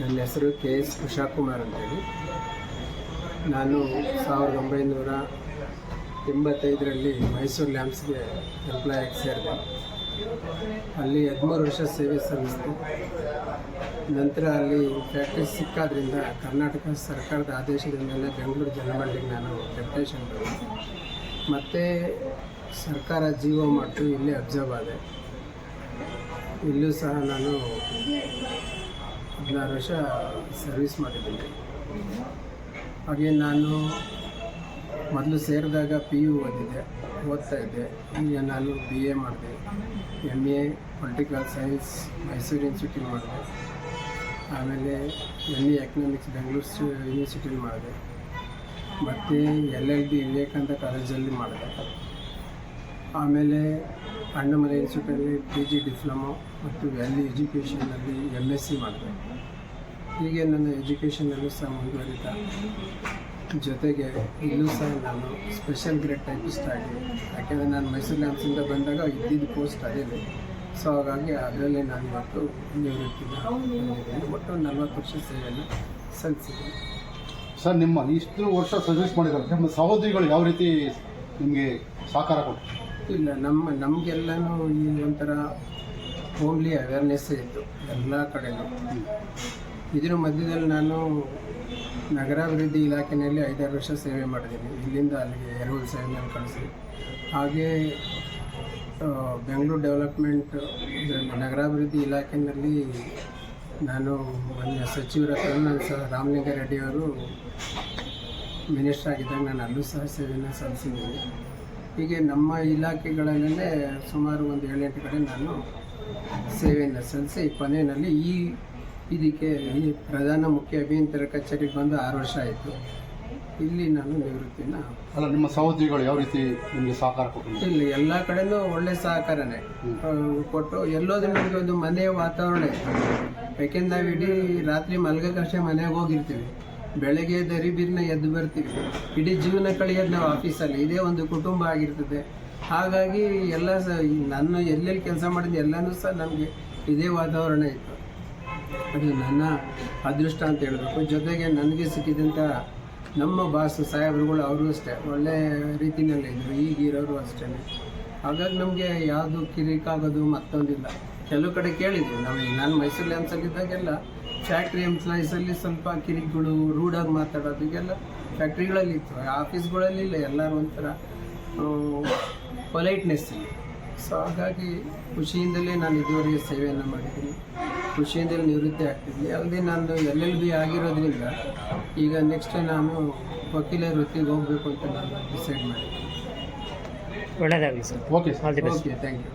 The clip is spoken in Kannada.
ನನ್ನ ಹೆಸರು ಕೆ ಎಸ್ ಕುಮಾರ್ ಅಂತೇಳಿ. ನಾನು ಸಾವಿರದ ಒಂಬೈನೂರ ಎಂಬತ್ತೈದರಲ್ಲಿ ಮೈಸೂರು ಲ್ಯಾಂಪ್ಸ್ಗೆ ಎಂಪ್ಲಾಯ್ ಆಗಿ ಸೇರಿದೆ. ಅಲ್ಲಿ ಹದಿಮೂರು ವರ್ಷ ಸೇವೆ ಸಲ್ಲಿಸಿದೆ. ನಂತರ ಅಲ್ಲಿ ಫ್ಯಾಕ್ಟ್ರಿ ಸಿಕ್ಕಾದ್ರಿಂದ ಕರ್ನಾಟಕ ಸರ್ಕಾರದ ಆದೇಶದ ಮೇಲೆ ಬೆಂಗಳೂರು ಜನಮಂಡಿಗೆ ನಾನು ಡೆಪ್ಟೇಷನ್ ಮತ್ತು ಸರ್ಕಾರ ಜೀವ ಮಾಡಿತು, ಇಲ್ಲೇ ಅಬ್ಸರ್ವ್ ಆದೆ. ಇಲ್ಲೂ ಸಹ ನಾನು ಹದಿನಾರು ವರ್ಷ ಸರ್ವಿಸ್ ಮಾಡಿದ್ದೀನಿ. ಹಾಗೆ ನಾನು ಮೊದಲು ಸೇರಿದಾಗ ಪಿ ಯು ಓದಿದ್ದೆ, ಓದ್ತಾ ಇದ್ದೆ. ಈಗ ನಾನು ಬಿ ಎ ಮಾಡಿದೆ. M A political science Mysore institute ಮಾಡಿದೆ. ಆಮೇಲೆ ಎಂ ಎ ಎಕನಾಮಿಕ್ಸ್ ಬೆಂಗಳೂರು ಯೂನಿವರ್ಸಿಟಿಲಿ ಮಾಡಿದೆ. ಮತ್ತು ಎಲ್ ಎಲ್ ಡಿ ವಿವೇಕಾನಂದ ಕಾಲೇಜಲ್ಲಿ ಮಾಡಿದೆ. ಆಮೇಲೆ ಅಣ್ಣಮಲೆ ಇನ್ಸ್ಟಿಟ್ಯೂಟಲ್ಲಿ ಪಿ ಜಿ ಡಿಪ್ಲೊಮೊ ಮತ್ತು ವ್ಯಾಲಿ ಎಜುಕೇಷನಲ್ಲಿ ಎಂ ಎಸ್ ಸಿ ಮಾಡಿದೆ. ಹೀಗೆ ನನ್ನ ಎಜುಕೇಷನಲ್ಲೂ ಸಹ ಮುಂದುವರಿತ ಜೊತೆಗೆ ಇಲ್ಲೂ ಸಹ ನಾನು ಸ್ಪೆಷಲ್ ಗ್ರೇಡ್ ಟೈಪಿಸ್ಟ್ ಆಗಿ, ಯಾಕೆಂದರೆ ನಾನು ಮೈಸೂರು ಲ್ಯಾಮ್ಸಿಂದ ಬಂದಾಗ ಇದ್ದಿದ್ದು ಪೋಸ್ಟ್ ಅದೇ ಸೊ ಹಾಗಾಗಿ ಅದರಲ್ಲೇ ನಾನು ಇವತ್ತು ನಿವೃತ್ತಿನ ಒಟ್ಟು ನಲ್ವತ್ತು ವರ್ಷ ಸೇವೆಯನ್ನು ಸಲ್ಲಿಸಿದ್ದೀನಿ. ಸರ್, ನಿಮ್ಮ ಇಷ್ಟು ವರ್ಷ ಸಜೆಸ್ಟ್ ಮಾಡಿದ್ದಾರೆ. ನಿಮ್ಮ ಸಹೋದರಿಗಳು ಯಾವ ರೀತಿ ನಿಮಗೆ ಸಹಕಾರ ಕೊಟ್ಟರು? ಇಲ್ಲ, ನಮ್ಮ, ನಮಗೆಲ್ಲನೂ ಈ ಒಂಥರ ಹೋಮ್ಲಿ ಅವೇರ್ನೆಸ್ ಇತ್ತು, ಎಲ್ಲ ಕಡೆನೂ. ಇದರ ಮಧ್ಯದಲ್ಲಿ ನಾನು ನಗರಾಭಿವೃದ್ಧಿ ಇಲಾಖೆಯಲ್ಲಿ ಐದಾರು ವರ್ಷ ಸೇವೆ ಮಾಡಿದ್ದೀನಿ. ಇಲ್ಲಿಂದ ಅಲ್ಲಿಗೆ ಎರವಲು ಸೇವೆಯನ್ನು ಕಳಿಸಿ. ಹಾಗೇ ಬೆಂಗಳೂರು ಡೆವಲಪ್ಮೆಂಟ್, ನಗರಾಭಿವೃದ್ಧಿ ಇಲಾಖೆಯಲ್ಲಿ ನಾನು ಮೊನ್ನೆ ಸಚಿವರ ಹತ್ರ ಸಹ ರಾಮಲಿಂಗ ರೆಡ್ಡಿ ಅವರು ಮಿನಿಸ್ಟರ್ ಆಗಿದ್ದಾಗ ನಾನು ಅಲ್ಲೂ ಸಹ ಸೇವೆಯನ್ನು ಸಲ್ಲಿಸಿದ್ದೀನಿ. ಹೀಗೆ ನಮ್ಮ ಇಲಾಖೆಗಳಲ್ಲೇ ಸುಮಾರು ಒಂದು ಏಳೆಂಟು ಕಡೆ ನಾನು ಸೇವೆಯನ್ನು ಸಲ್ಲಿಸಿ ಕೊನೆಯಲ್ಲಿ ಈ ಇದಕ್ಕೆ ಈ ಪ್ರಧಾನ ಮುಖ್ಯ ಅಭಿಯಂತರ ಕಚೇರಿಗೆ ಬಂದು ಆರು ವರ್ಷ ಆಯಿತು. ಇಲ್ಲಿ ನಾನು ನಿವೃತ್ತಿನ. ಅಲ್ಲ ನಿಮ್ಮ ಸಹೋದ್ಯೋಗಿಗಳು ಯಾವ ರೀತಿ ನಿಮಗೆ ಸಹಕಾರ ಕೊಟ್ಟರು ಇಲ್ಲಿ ಎಲ್ಲ ಕಡೆಯೂ ಒಳ್ಳೆ ಸಹಕಾರನೇ. ಕೊಟ್ಟು ಎಲ್ಲೋದ್ರೂ ನಮಗೆ ಒಂದು ಮನೆಯ ವಾತಾವರಣ ಯಾಕೆಂದ್ರೆ ನಾವು ಇಡೀ ರಾತ್ರಿ ಮಲಗಕ್ಕಷ್ಟೇ ಮನೆಗೆ ಹೋಗಿರ್ತೀವಿ. ಬೆಳಗ್ಗೆ ದರಿಬೀರ್ನ ಎದ್ದು ಬರ್ತೀವಿ. ಇಡೀ ಜೀವನ ಕಳೆಯೋದು ನಾವು ಆಫೀಸಲ್ಲಿ ಇದೇ ಒಂದು ಕುಟುಂಬ ಆಗಿರ್ತದೆ. ಹಾಗಾಗಿ ಎಲ್ಲ ಸಹ ನನ್ನ ನಾನು ಎಲ್ಲೆಲ್ಲಿ ಕೆಲಸ ಮಾಡಿದ್ದು ಎಲ್ಲನೂ ಸಹ ನಮಗೆ ಇದೇ ವಾತಾವರಣ ಇತ್ತು. ಅದು ನನ್ನ ಅದೃಷ್ಟ ಅಂತ ಹೇಳಬೇಕು. ಜೊತೆಗೆ ನನಗೆ ಸಿಕ್ಕಿದಂಥ ನಮ್ಮ ಬಾಸು ಸಾಹೇಬರುಗಳು ಅವರು ಅಷ್ಟೇ. ಒಳ್ಳೆ ರೀತಿಯಲ್ಲಿ ಇದ್ದರು ಈಗಿರೋರು ಅಷ್ಟೇ ಹಾಗಾಗಿ ನಮಗೆ ಯಾವುದು ಕಿರಿಕಾಗೋದು ಮತ್ತೊಂದಿಲ್ಲ. ಕೆಲವು ಕಡೆ ಕೇಳಿದ್ವಿ ನಾವು ನಾನು ಮೈಸೂರು ಲ್ಯಾನ್ಸಲ್ಲಿದ್ದಾಗೆಲ್ಲ ಫ್ಯಾಕ್ಟ್ರಿ ಎಂಪ್ಲಾಯೀಸಲ್ಲಿ ಸ್ವಲ್ಪ ಕಿರಿಕುಗಳು ರೂಡಾಗಿ ಮಾತಾಡೋದಕ್ಕೆಲ್ಲ ಫ್ಯಾಕ್ಟ್ರಿಗಳಲ್ಲಿ ಇತ್ತು. ಆಫೀಸ್ಗಳಲ್ಲಿ ಇಲ್ಲ ಎಲ್ಲರೂ ಒಂಥರ ಪೊಲೈಟ್ನೆಸ್ ಸೊ ಹಾಗಾಗಿ ಖುಷಿಯಿಂದಲೇ ನಾನು ಇದುವರೆಗೆ ಸೇವೆಯನ್ನು ಮಾಡಿದ್ದೀನಿ. ಖುಷಿಯಿಂದಲೇ ನಿವೃತ್ತಿ ಆಗ್ತಿದ್ವಿ ಅಲ್ಲದೆ ನಾನು ಎಲ್ ಎಲ್ ಬಿ ಆಗಿರೋದ್ರಿಂದ ಈಗ ನೆಕ್ಸ್ಟ್ ನಾನು ವಕೀಲ ವೃತ್ತಿಗೆ ಹೋಗಬೇಕು ಅಂತ ನಾನು ಡಿಸೈಡ್ ಮಾಡಿದ್ದೀನಿ. ಒಳ್ಳೆಯದಾಗಲಿ sir. Okay okay thank you